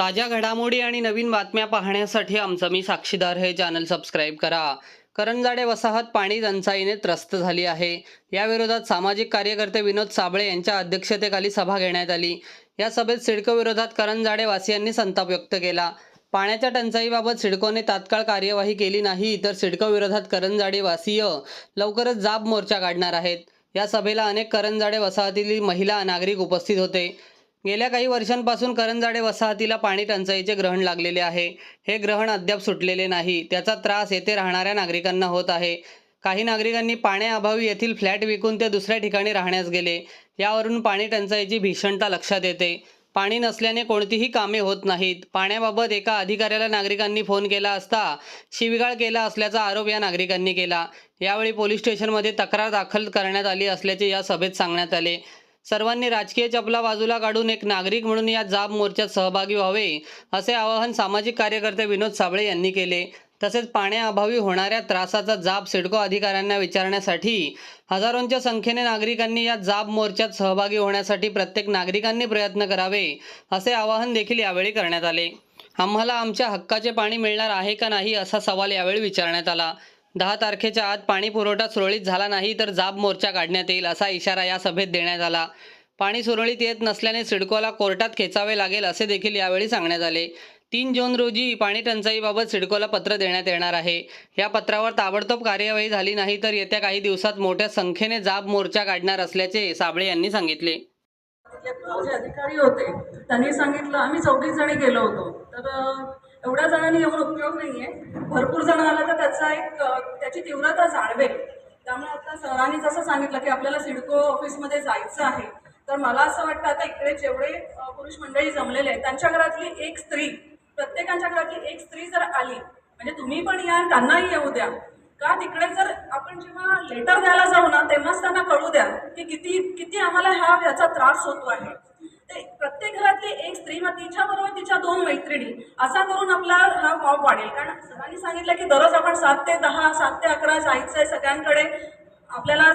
ताज्या घडामोडी आणि नवीन बातम्या पाहण्यासाठी आमचं मी साक्षीदार हे. चॅनल सबस्क्राईब करा. करंजाडे वसाहत पाणी टंचाईने त्रस्त झाली आहे. याविरोधात सामाजिक कार्यकर्ते विनोद साबळे यांच्या अध्यक्षतेखाली सभा घेण्यात आली. या सभेत सिडको विरोधात करंजाडे वासियांनी संताप व्यक्त केला. पाण्याच्या टंचाईबाबत सिडकोने तात्काळ कार्यवाही केली नाही तर सिडको विरोधात करंजाडे वासीय लवकरच जाब मोर्चा काढणार आहेत. या सभेला अनेक करंजाडे वसाहतीतील महिला नागरिक उपस्थित होते. गेल्या काही वर्षांपासून करंजाडे वसाहतीला पाणी टंचाईचे ग्रहण लागलेले आहे. हे ग्रहण अद्याप सुटलेले नाही. त्याचा त्रास येथे राहणाऱ्या नागरिकांना होत आहे. काही नागरिकांनी पाण्याअभावी येथील फ्लॅट विकून ते दुसऱ्या ठिकाणी राहण्यास गेले. यावरून पाणी टंचाईची भीषणता लक्षात येते. पाणी नसल्याने कोणतीही कामे होत नाहीत. पाण्याबाबत एका अधिकाऱ्याला नागरिकांनी फोन केला असता शिवीगाळ केला असल्याचा आरोप या नागरिकांनी केला. यावेळी पोलीस स्टेशनमध्ये तक्रार दाखल करण्यात आली असल्याचे या सभेत सांगण्यात आले. सर्वांनी राजकीय चपला बाजूला काढून एक नागरिक म्हणून या जाब मोर्चात सहभागी व्हावे असे आवाहन सामाजिक कार्यकर्ते विनोद साबळे यांनी केले. तसेच पाण्याअभावी होणाऱ्या त्रासाचा जाब सिडको अधिकाऱ्यांना विचारण्यासाठी हजारोंच्या संख्येने नागरिकांनी या जाब मोर्चात सहभागी होण्यासाठी प्रत्येक नागरिकांनी प्रयत्न करावे असे आवाहन देखील यावेळी करण्यात आले. आम्हाला आमच्या हक्काचे पाणी मिळणार आहे का नाही असा सवाल यावेळी विचारण्यात आला. दहा तारखेच्या आत पाणी पुरवठा सुरळीत झाला नाही तर जाब मोर्चा काढण्यात येईल असा इशारा या सभेत देण्यात आला. पाणी सुरळीत येत नसल्याने सिडकोला कोर्टात खेचावे लागेल असे देखील यावेळी सांगण्यात आले. तीन जून रोजी पाणी टंचाईबाबत सिडकोला पत्र देण्यात येणार आहे. या पत्रावर ताबडतोब कार्यवाही झाली नाही तर येत्या काही दिवसात मोठ्या संख्येने जाब मोर्चा काढणार असल्याचे साबळे यांनी सांगितले. जे अधिकारी होते त्यांनी सांगितलं आम्ही चौघीच जणी गेलो होतो. तर एवढ्या जणांनी येऊन उपयोग नाहीये. भरपूर जण आला तर त्याचा एक त्याची तीव्रता जाणवेल. त्यामुळे आता सरांनी जसं सांगितलं की आपल्याला सिडको ऑफिसमध्ये जायचं आहे तर मला असं वाटतं आता इकडे जेवढे पुरुष मंडळी जमलेले आहेत त्यांच्या घरातली एक स्त्री प्रत्येकाच्या घरातली एक स्त्री जर आली म्हणजे तुम्ही पण या त्यांनाही येऊ द्या. का तिकडे जर आपण जेव्हा लेटर द्यायला जाऊ ना तेव्हाच त्यांना कळू द्या की किती किती आम्हाला ह्या ह्याचा त्रास होतो आहे. ते प्रत्येक घरातली एक स्त्री मग तिच्याबरोबर तिच्या दोन मैत्रिणी. असा करून आपला हा फॉर्म वाढेल. कारण सरांनी सांगितलं की दररोज आपण सात ते दहा सात ते अकरा जायचं आहे सगळ्यांकडे. आपल्याला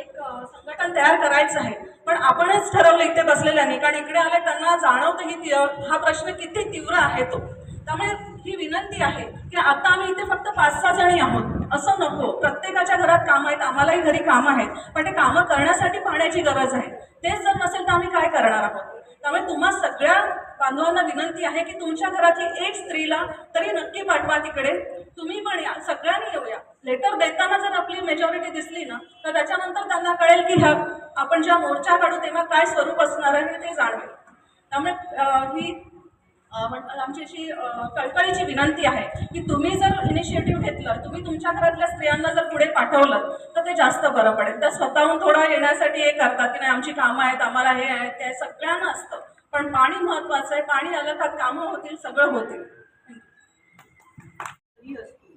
एक संघटन तयार करायचं आहे. पण आपणच ठरवलं इथे बसलेल्यांनी कारण इकडे आले त्यांना जाणवतं की हा प्रश्न किती तीव्र आहे तो. त्यामुळे ही विनंती आहे की आता आम्ही इथे फक्त पाच सहा जणी आहोत. असं नको. प्रत्येकाच्या घरात काम आहेत. आम्हालाही घरी कामं आहेत. पण ते कामं करण्यासाठी पाण्याची गरज आहे. तेच जर नसेल तर आम्ही काय करणार आहोत? त्यामुळे तुम्हा सगळ्या बांधवांना विनंती आहे की तुमच्या घरातली एक स्त्रीला तरी नक्की पाठवा तिकडे. तुम्ही पण या. सगळ्यांनी येऊया. लेटर देताना जर आपली मेजॉरिटी दिसली ना तर त्याच्यानंतर त्यांना कळेल की ह्या आपण जेव्हा मोर्चा काढू तेव्हा काय स्वरूप असणार आहे ते जाणवेल. त्यामुळे ही अं, आमची अशी कळकळीची विनंती आहे की तुम्ही जर इनिशिएटिव्ह घेतलं तुम्ही तुमच्या घरातल्या स्त्रियांना जर पुढे पाठवलं तर ते जास्त बरं पडेल. त्या स्वतःहून थोडं येण्यासाठी हे करतात की नाही आमची कामं आहेत आम्हाला हे आहे ते सगळ्यांना असतं. पण पाणी महत्वाचं आहे पाणी आलं तर कामं होतील सगळं होतील.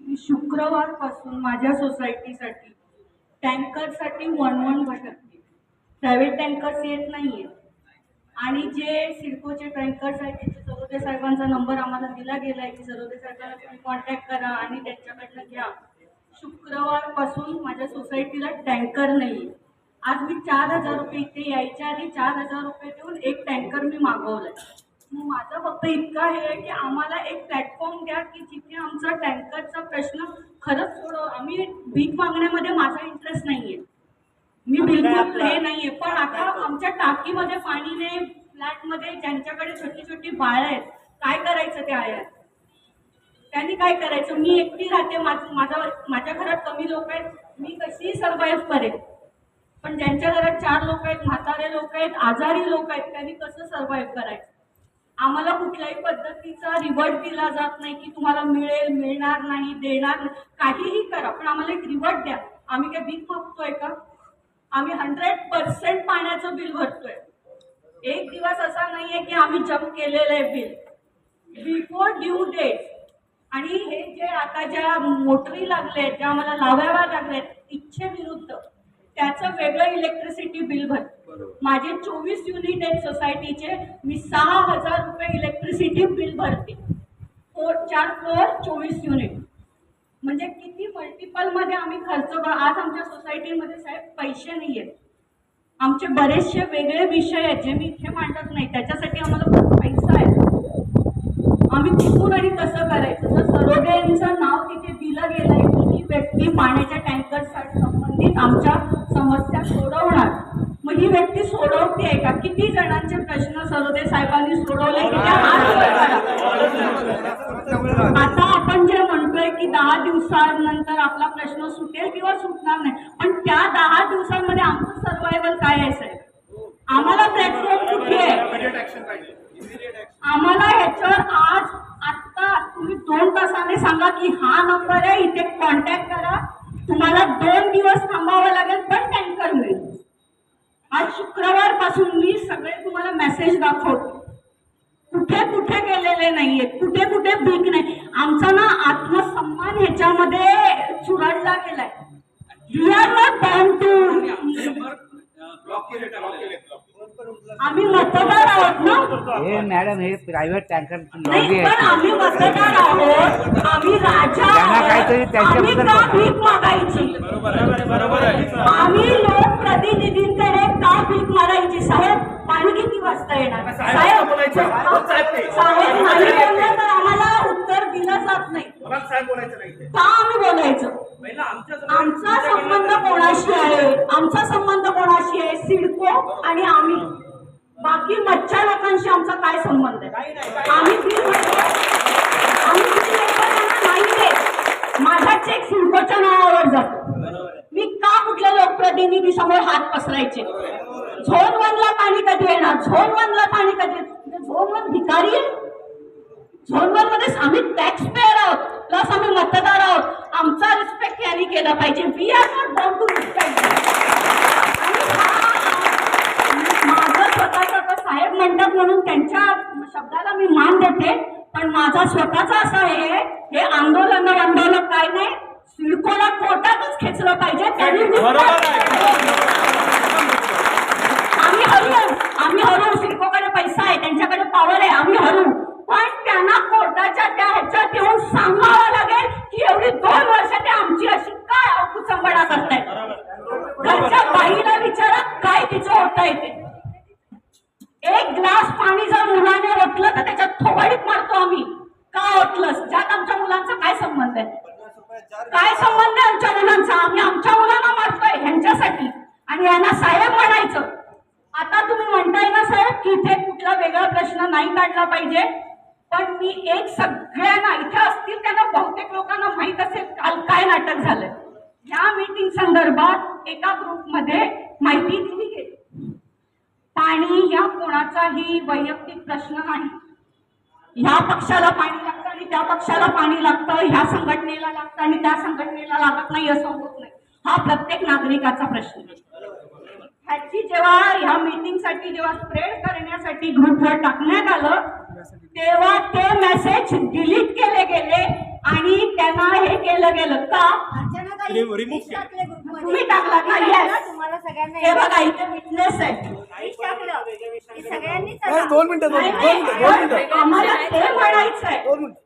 मी शुक्रवारपासून माझ्या सोसायटीसाठी टँकरसाठी वणवण भटकते प्रायव्हेट टँकर्स येत नाही आहेत आणि जे सिडकोचे टँकर्स आहेत त्यांचे सरोदे साहेबांचा नंबर आम्हाला दिला गेला आहे की सरोदे साहेबांना तुम्ही कॉन्टॅक्ट करा आणि त्यांच्याकडनं घ्या. शुक्रवारपासून माझ्या सोसायटीला टँकर नाही आज मी चार हजार रुपये इथे यायच्या आधी चार हजार रुपये देऊन एक टँकर मी मागवलं मग माझं फक्त इतकं हे आहे की आम्हाला एक प्लॅटफॉर्म द्या की जिथे आमचा टँकरचा प्रश्न खरंच सोडव. आम्ही भीक मागण्यामध्ये माझा इंटरेस्ट नाही आहे मी बिलकुल हे नाही आहे पण आता आमच्या टाकीमध्ये पाणी नाही फ्लॅटमध्ये ज्यांच्याकडे छोटी छोटी बाळं आहेत काय करायचं त्या आयात? त्यांनी काय करायचं? मी एकटी राहते. माझ- माझा माझ्या घरात कमी लोक आहेत. मी कशीही सर्वाईव्ह करेन? पण ज्यांच्या घरात चार लोक आहेत म्हातारे लोक आहेत आजारी लोक आहेत त्यांनी कसं सर्वाईव्ह करायचं? आम्हाला कुठल्याही पद्धतीचा रिवॉर्ड दिला जात नाही की तुम्हाला मिळेल मिळणार नाही देणार नाही. काहीही करा पण आम्हाला एक रिवॉर्ड द्या. आम्ही काय भीक मागतोय का? आम्ही हंड्रेड पर्सेंट पाण्याचं बिल भरतोय. एक दिवस असा नाही आहे की आम्ही जम्प केलेलं आहे बिल. बिफोर ड्यू डेट आणि हे जे आता ज्या मोटरी लागल्या आहेत ज्या आम्हाला लावाव्या लागल्या आहेत इच्छेविरुद्ध त्याचं वेगळं इलेक्ट्रिसिटी बिल भरतो माझे चोवीस युनिट आहेत सोसायटीचे मी सहा हजार रुपये इलेक्ट्रिसिटी बिल भरते. फोर चार फ्लोअर चोवीस युनिट म्हणजे किती मल्टिपलमध्ये आम्ही खर्च आज आमच्या सोसायटीमध्ये साहेब पैसे नाही आहेत आमचे बरेचसे वेगळे विषय आहेत जे मी इथे मांडत नाही. त्याच्यासाठी आम्हाला खूप पैसा आहे. आम्ही कुठून आणि कसं करायचं. तर सरोदेंचं नाव तिथे दिलं गेलंय की ही व्यक्ती पाण्याच्या टँकरसाठी संबंधित आमच्या समस्या सोडवणार. मग ही व्यक्ती सोडवते आहे का? किती जणांचे प्रश्न सरोदे साहेबांनी सोडवले? तिथे हात आता आपण जे म्हणतोय की दहा दिवसानंतर आपला प्रश्न सुटेल किंवा सुटणार नाही पण त्या दहा दिवसांमध्ये आमचं सर्वायवल काय आहे साहेब? आम्हाला प्लॅटफॉर्म कुठे आहे? आम्हाला ह्याच्यावर आज आत्ता तुम्ही दोन तासाने सांगा की हा नंबर आहे इथे कॉन्टॅक्ट करा. तुम्हाला दोन दिवस थांबावं लागेल पण टँकर मिळेल. आज शुक्रवारपासून मी सगळे तुम्हाला मेसेज दाखवतो. कुठे कुठे गेलेले नाहीयेत कुठे कुठे भीक नाही. आमचा ना आत्मसन्मान ह्याच्यामध्ये चुरडला गेलाय. वी आर नॉट टू आम्ही मतदार आहोत ना हे मॅडम हे प्रायव्हेट टँकर नाही लॉबी आहे. आम्ही मतदार आहोत. आम्ही राजा त्यांना काहीतरी त्यांच्याबद्दल का बघा. भीक मागायची? आम्ही लोकप्रतिनिधींकडे का भीक मागायची? साहेब पाणी किती वाजता येणार? साहेब साहेब नाही बोलले तर आम्हाला उत्तर दिलं जात नाही. का आम्ही बोलायचं? आमचा संबंध कोणाशी आहे? आमचा संबंध कोणाशी आहे? सिडको आणि आम्ही. बाकी मच्छा लोकांशी आमचा काय संबंध आहे? आम्ही. आम्ही माझा चेक सिडकोच्या नावावर जातो. मी का कुठल्या लोकप्रतिनिधी समोर हात पसरायचे? झोन वनला पाणी कधी येणार? झोन वनला पाणी कधी? म्हणजे झोन वन भिकारी आहे. झोन वनमध्ये आम्ही टॅक्स पेअर आहोत. प्लस आम्ही मतदार आहोत. आमचा रिस्पेक्ट यांनी केला पाहिजे. We are not born to respect माझं स्वतःचं आता साहेब म्हणतात म्हणून त्यांच्या शब्दाला मी मान देते पण माझा स्वतःचा असा आहे हे आंदोलन आंदोलन काय नाही सिडकोला कोर्टातच खेचलं पाहिजे त्यांनी आम्ही हरू आम्ही हरू सिडकोकडे पैसा आहे त्यांच्याकडे पॉवर आहे आम्ही हरू पण त्यांना कोर्टाच्या त्या ह्याच्यात येऊन सांगावं लागेल की एवढी दोन वर्ष ते आमची अशी काय कुचंबडा करतायत घरच्या बाईला विचारा काय तिचं होत आहे ते एक ग्लास पाणी जर मुलाने ओतलं तर त्याच्यात थोबाडीत मारतो आम्ही. का ओतलंस? ज्यात आमच्या मुलांचा काय संबंध आहे? काय संबंध आहे आमच्या मुलांचा? आम्ही आमच्या मुलांना मारतोय ह्यांच्यासाठी. आणि यांना साहेब म्हणायचं. आता तुम्ही म्हणताय ना साहेब की इथे कुठला वेगळा प्रश्न नाही काढला पाहिजे. पण मी एक सगळ्यांना इथे असतील त्यांना बहुतेक लोकांना माहीत असेल काल काय नाटक झालंय या मीटिंग संदर्भात एका ग्रुपमध्ये माहिती दिली गेली. पाणी या कोणाचाही वैयक्तिक प्रश्न नाही. ह्या पक्षाला पाणी लागतं आणि त्या पक्षाला पाणी लागतं ह्या संघटनेला लागतं आणि त्या संघटनेला लागत नाही असं होत नाही. हा प्रत्येक नागरिकाचा प्रश्न ह्याची जेव्हा ह्या मीटिंगसाठी जेव्हा स्प्रेड करण्यासाठी ग्रुपवर टाकण्यात आलं तेव्हा ते मेसेज डिलीट केले गेले आणि त्यांना हे केलं गेलं का? तुम्ही टाकलात ना येस तुम्हाला सगळ्यांना हे बघा इथे विटनेस आहे. मीच टाकलं की सगळ्यांनी दोन मिनिटं दोन नाही, दोन मिनिटं दोन नाही, मिनिटं. आम्हाला ते म्हणायचंय दोन मिनिटं.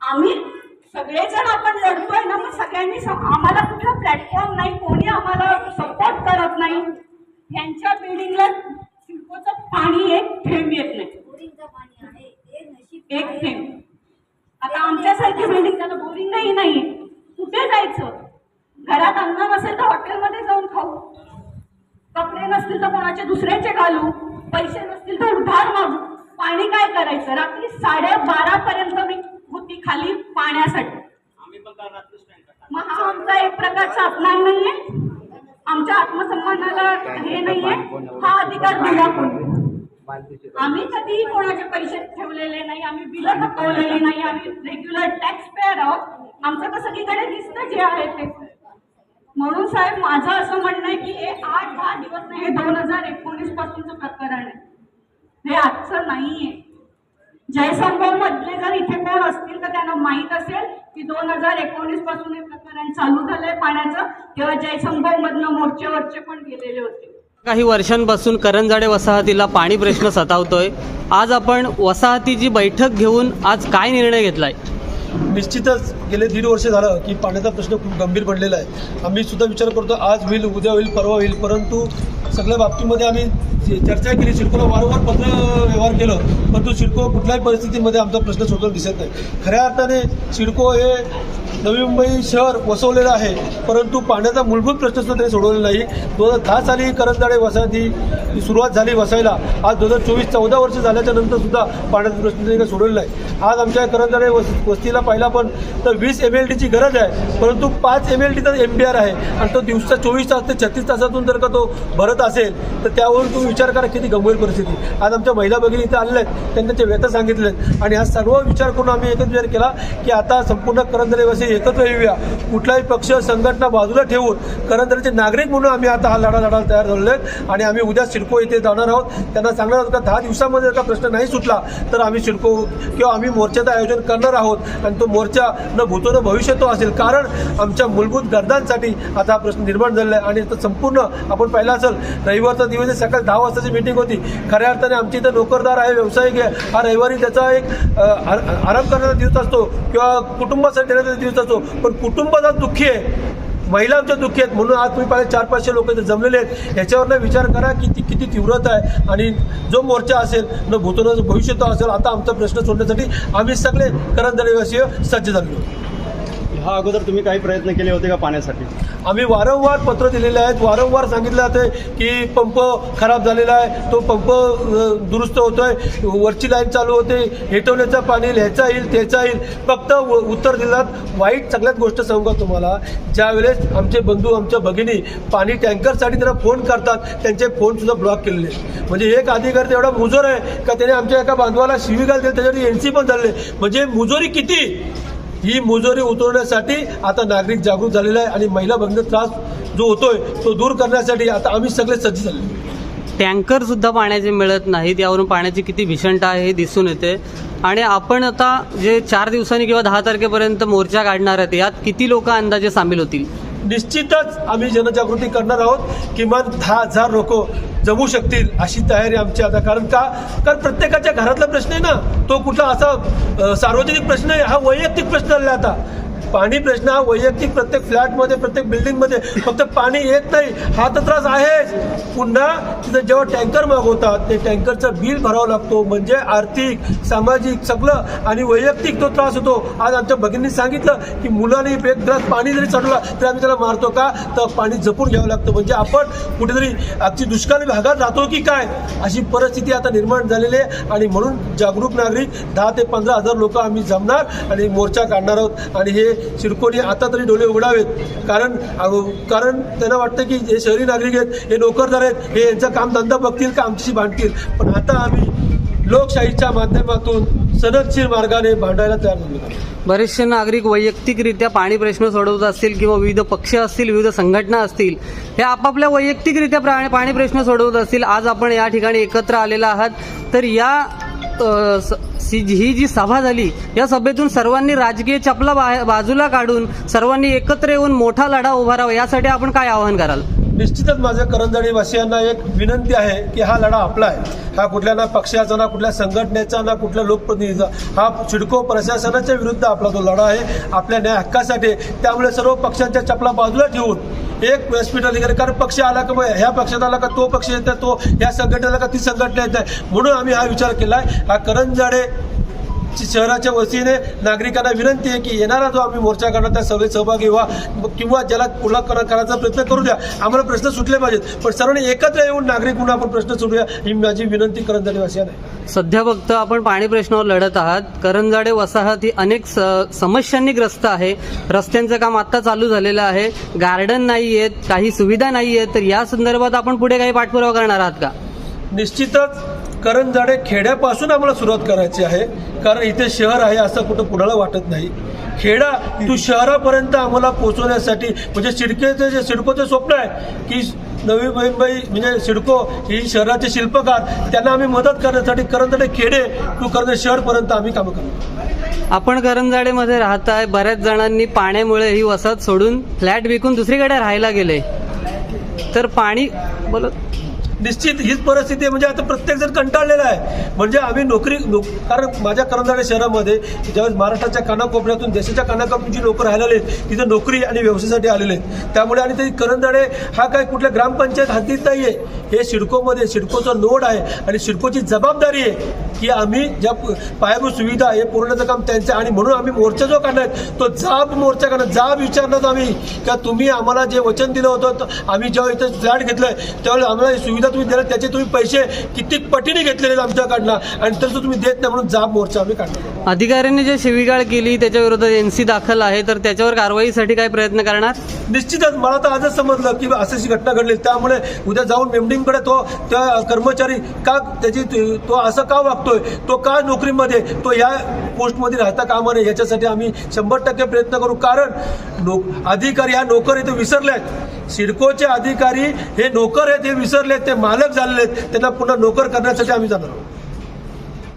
आम्ही सगळेजण आपण लढतोय ना मग सगळ्यांनी आम्हाला कुठला प्लॅटफॉर्म नाही कोणी आम्हाला सपोर्ट करत नाही. यांच्या बिल्डिंगला सिडकोचं पाणी एक थेंब येत नाही. बोरिंगचं पाणी आहे. ते नशीब एक थेंब. आता आमच्यासारखी बिल्डिंग त्याला बोरिंगही नाही कुठे जायचं? घरात अन्न नसेल तर हॉटेलमध्ये जाऊन खाऊ. कपडे नसतील तर कोणाचे दुसऱ्याचे घालू. पैसे नसतील तर उधार मागू. पाणी काय करायचं? रात्री साडेबारा पर्यंत मी होती खाली पाण्यासाठी. मग हा आमचा एक प्रकारचा अपमान नाहीये. आमच्या आत्मसन्मानाला हे नाहीये. हा अधिकार दिला आम्ही कधीही कोणाचे पैसे ठेवलेले नाही. आम्ही बिलं थकवलेली नाही. आम्ही रेग्युलर टॅक्स पेअर आहोत. आमचं तर सगळीकडे दिसतं जे आहे ते. म्हणून साहेब माझं असं म्हणणं आहे की हे आठ दहा दिवस नाही हे दोन हजार एकोणीस पासूनचं प्रकरण आहे. हे आजचं नाहीये. जयसंभव मधले जर इथे कोण असतील तर त्यांना माहीत असेल की दोन हजार एकोणीसपासून हे प्रकरण चालू झालंय पाण्याचं तेव्हा जयसंभव मधनं मोर्चेवरचे पण गेलेले होते. काही वर्षांपासून करंजाडे वसाहतीला पाणी प्रश्न सतावतोय. आज आपण वसाहतीची बैठक घेऊन आज काय निर्णय घेतलाय? निश्चितच गेले दीड वर्ष झालं की पाण्याचा प्रश्न खूप गंभीर पडलेला आहे. आम्ही सुद्धा विचार करतो आज होईल उद्या होईल परवा होईल परंतु सगळ्या बाबतीमध्ये आम्ही चर्चा केली. सिडकोला वारंवार पत्र व्यवहार केलं परंतु सिडको कुठल्याही परिस्थितीमध्ये आमचा प्रश्न सोडवून दिसत नाही. खऱ्या अर्थाने सिडको हे नवी मुंबई शहर वसवलेलं आहे परंतु पाण्याचा मूलभूत प्रश्न सुद्धा त्यांनी सोडवलेला नाही. दोन हजार दहा साली करंजाडे वसाहती सुरुवात झाली वसायला. आज दोन हजार चोवीस चौदा वर्ष झाल्याच्यानंतर सुद्धा पाण्याचा प्रश्न त्यांनी काही सोडवलेला नाही आज आमच्या करंजाडे वस वस्तीला पाहिला पण तर वीस एम एल टीची गरज आहे. परंतु पाच एम एल टीचा एम पी आर आहे. आणि तो दिवसा चोवीस तास ते छत्तीस तासातून जर का तो भरत असेल तर त्यावरून तुम्ही विचार करा किती गंभीर परिस्थिती. आज आमच्या महिला भगिनी इथे आलेल्या आहेत. त्यांनी त्याचे व्यथा सांगितलेत. आणि हा सर्व विचार करून आम्ही एकच विचार केला की आता संपूर्ण करंदरेवासी एकत्र येऊया. कुठलाही पक्ष संघटना बाजूला ठेवून करंदरेचे नागरिक म्हणून आम्ही आता हा लढा लढायला तयार झालेलो आहे. आणि आम्ही उद्या सिडको इथे जाणार आहोत. त्यांना सांगणार आहोत का दहा दिवसामध्ये जर का प्रश्न नाही सुटला तर आम्ही सिडको किंवा आम्ही मोर्चाचं आयोजन करणार आहोत. आणि तो मोर्चा न भूतो भविष्य तो असेल. कारण आमच्या मूलभूत गरजांसाठी आता हा प्रश्न निर्माण झालेला आहे. आणि आता संपूर्ण आपण पाहिला असेल रविवारचा दिवस सकाळी दहा वाजताची मीटिंग होती. खऱ्या अर्थाने आमची इथं नोकरदार आहे व्यावसायिक आहे. हा रविवारी त्याचा एक आराम करण्याचा दिवस असतो किंवा कुटुंबासाठी देण्याचा दिवस असतो. पण कुटुंबाचा दुःखी आहे. महिला आमच्या दुःखी आहेत. म्हणून आज तुम्ही पाहिजे चार पाचशे लोक इथे जमलेले आहेत. याच्यावरनं विचार करा की ती किती तीव्रता आहे. आणि जो मोर्चा असेल न भूतोनं भविष्य तो असेल आता आमचा प्रश्न सोडण्यासाठी आम्ही सगळे करंदरेवासीय सज्ज झालेलो ह्या अगोदर तुम्ही काही प्रयत्न केले होते का पाण्यासाठी? आम्ही वारंवार पत्र दिलेले आहेत. वारंवार सांगितलं जाते की पंप खराब झालेला आहे. तो पंप दुरुस्त होतोय. वरची लाईन चालू होते. हेटवण्याचा पाणी ह्याचा येईल त्याचा येईल. फक्त व- उत्तर दिलात. वाईट सगळ्यात गोष्ट सांगू का तुम्हाला? ज्यावेळेस आमचे बंधू आमच्या भगिनी पाणी टँकरसाठी त्यांना फोन करतात त्यांचे फोन सुद्धा ब्लॉक केलेले म्हणजे एक अधिकारी तर एवढा मुजोर आहे का त्याने आमच्या एका बांधवाला शिवीगाळ दिली त्याच्यावर एन सी पण झाले म्हणजे मुजोरी किती? ही मुजोरी उतरवण्यासाठी आता नागरिक जागृत झालेला आहे आणि महिला बंद त्रास जो होतोय तो दूर करण्यासाठी आता आम्ही सगळे सज्ज झाले टँकर सुद्धा पाण्याचे मिळत नाहीत यावरून पाण्याची किती भीषणता आहे हे दिसून येते. आणि आपण आता जे चार दिवसांनी किंवा दहा तारखेपर्यंत मोर्चा काढणार आहेत यात किती लोक अंदाजे सामील होतील? निश्चितच आम्ही जनजागृती करणार आहोत. किमान दहा हजार लोक जमू शकतील अशी तयारी आमची आता. कारण का? कारण प्रत्येकाच्या घरातला प्रश्न आहे ना. तो कुठला असा सार्वजनिक प्रश्न आहे. हा वैयक्तिक प्रश्न आला आता. पाणी प्रश्न हा वैयक्तिक प्रत्येक फ्लॅटमध्ये प्रत्येक बिल्डिंगमध्ये फक्त पाणी येत नाही हा तर त्रास आहेच. पुन्हा तिथं जेव्हा टँकर मागवतात ते टँकरचं बिल भरावं लागतो म्हणजे आर्थिक सामाजिक सगळं आणि वैयक्तिक तो त्रास होतो. आज आमच्या भगिनींनी सांगितलं की मुलांनी एक ग्रास पाणी जरी चढवला तरी आम्ही त्याला मारतो का? तर पाणी जपून घ्यावं लागतं. म्हणजे आपण कुठेतरी आजची दुष्काळी भागात राहतो की काय? अशी परिस्थिती आता निर्माण झालेली आहे. आणि म्हणून जागरूक नागरिक दहा ते पंधरा हजार लोक आम्ही जमणार आणि मोर्चा काढणार आहोत. आणि हे सिडकोने आता तरी डोळे उघडावेत. कारण कारण त्यांना वाटतं की हे शहरी नागरिक आहेत हे नोकरदार आहेत हे यांचं कामधंदा बघतील का आमच्याशी भांडतील? पण आता आम्ही लोकशाहीच्या माध्यमातून सनदशीर मार्गाने भांडायला तयार झालो. बरेचसे नागरिक वैयक्तिकरित्या पाणी प्रश्न सोडवत असतील किंवा विविध पक्ष असतील विविध संघटना असतील हे आपापल्या वैयक्तिकरित्या प्रा- पाणी प्रश्न सोडवत असतील. आज आपण या ठिकाणी एकत्र आलेला आहात. तर या ही जी सभा झाली या सभेतून सर्वांनी राजकीय चपला बा- बाजूला काढून सर्वांनी एकत्र येऊन मोठा लढा उभारावा यासाठी आपण काय आवाहन कराल? निश्चितच माझ्या करंजाडी वासियांना एक विनंती आहे की हा लढा आपला आहे. हा कुठल्या ना पक्षाचा ना कुठल्या संघटनेचा ना कुठल्या लोकप्रतिनिधीचा हा चिडको प्रशासनाच्या विरुद्ध आपला तो लढा आहे आपल्या न्याय हक्कासाठी त्यामुळे सर्व पक्षांच्या चपला बाजूला ठेवून एक व्यासपीठ अधिकारी कारण पक्ष आला का मग ह्या पक्षात आला का तो पक्ष येत तो ह्या संघटनेला का ती संघटना येत आहे म्हणून आम्ही हा विचार केला आहे हा करंजाडे शहराच्या वतीने नागरिकांना विनंती आहे की येणारा जो आम्ही मोर्चा करणार त्या सभेत सहभागी व्हा किंवा ज्याला पुन्हा कर- करायचा प्रयत्न करू द्या. आम्हाला प्रश्न सुटले पाहिजेत पण सर्वांनी एकत्र येऊन नागरिक म्हणून आपण प्रश्न सोडूया ही माझी विनंती करंजाडीवासियांना आहे. सध्या फक्त आपण पाणी प्रश्नावर लढत आहात. करंजाडे वसाहत ही अनेक समस्यांनी ग्रस्त आहे. रस्त्यांचं काम आता चालू झालेलं आहे. गार्डन नाही आहेत काही सुविधा नाही आहेत तर या संदर्भात आपण पुढे काही पाठपुरावा करणार आहात का? निश्चितच करंजाडे खेड्यापासून आम्हाला सुरुवात करायची आहे. कारण इथे शहर आहे असं कुठं कुणाला वाटत नाही. खेडा तू शहरापर्यंत आम्हाला पोहोचवण्यासाठी म्हणजे सिडकेचं जे सिडकोचं स्वप्न आहे की नवी मुंबई म्हणजे सिडको ही शहराचे शिल्पकार त्यांना आम्ही मदत करण्यासाठी करंजाडे खेडे टू करंजाडे शहरपर्यंत आम्ही कामं करतो. आपण करंजाडेमध्ये राहताय बऱ्याच जणांनी पाण्यामुळे ही वसाहत सोडून फ्लॅट विकून दुसरीकडे राहायला गेले. तर पाणी बोलत निश्चित हीच परिस्थिती आहे. म्हणजे आता प्रत्येक जण कंटाळलेला आहे. म्हणजे आम्ही नोकरी नोक कारण माझ्या करंजाडे शहरामध्ये ज्यावेळेस महाराष्ट्राच्या कानाकोपऱ्यातून देशाच्या कानाकोपऱ्यातून जी लोक राहिलेले आहेत तिथे नोकरी आणि व्यवसायासाठी आलेले आहेत. त्यामुळे आणि ते करंजाडे हा काय कुठल्या ग्रामपंचायत हद्दीत नाही आहे हे सिडकोमध्ये शिडकोचा लोड आहे आणि सिडकोची जबाबदारी आहे की आम्ही ज्या पायाभूत सुविधा हे पुरवण्याचं काम त्यांचं आणि म्हणून आम्ही मोर्चा जो काढणार तो जाब मोर्चा करणार जाब विचारणार आम्ही. का तुम्ही आम्हाला जे वचन दिलं होतं तर आम्ही जेव्हा इथं फ्लॅट घेतलं त्यावेळेस आम्हाला ही सुविधा तुम्ही दिल्या त्याचे तुम्ही पैसे किती पटीने घेतलेले आमच्याकडनं आणि तसं तुम्ही देत नाही म्हणून जाब मोर्चा आम्ही काढणार अधिकाऱ्यांनी जे शिवीगाळ केली त्याच्या विरोधात एन सी दाखल आहे तर त्याच्यावर कारवाईसाठी काय प्रयत्न करणार? निश्चितच मला तर आजच समजलं की अशी अशी घटना घडली. त्यामुळे उद्या जाऊन मेमडिंगकडे तो त्या कर्मचारी का त्याची तो असं का वागतोय? तो का नोकरीमध्ये? तो या पोस्टमध्ये राहता कामा नये याच्यासाठी आम्ही शंभर टक्के प्रयत्न करू. कारण अधिकारी हा नोकर इथे विसरले आहेत सिडकोचे अधिकारी हे नोकर आहेत हे विसरले ते मालक झालेले आहेत. त्यांना पुन्हा नोकर करण्यासाठी आम्ही जाणार आहोत.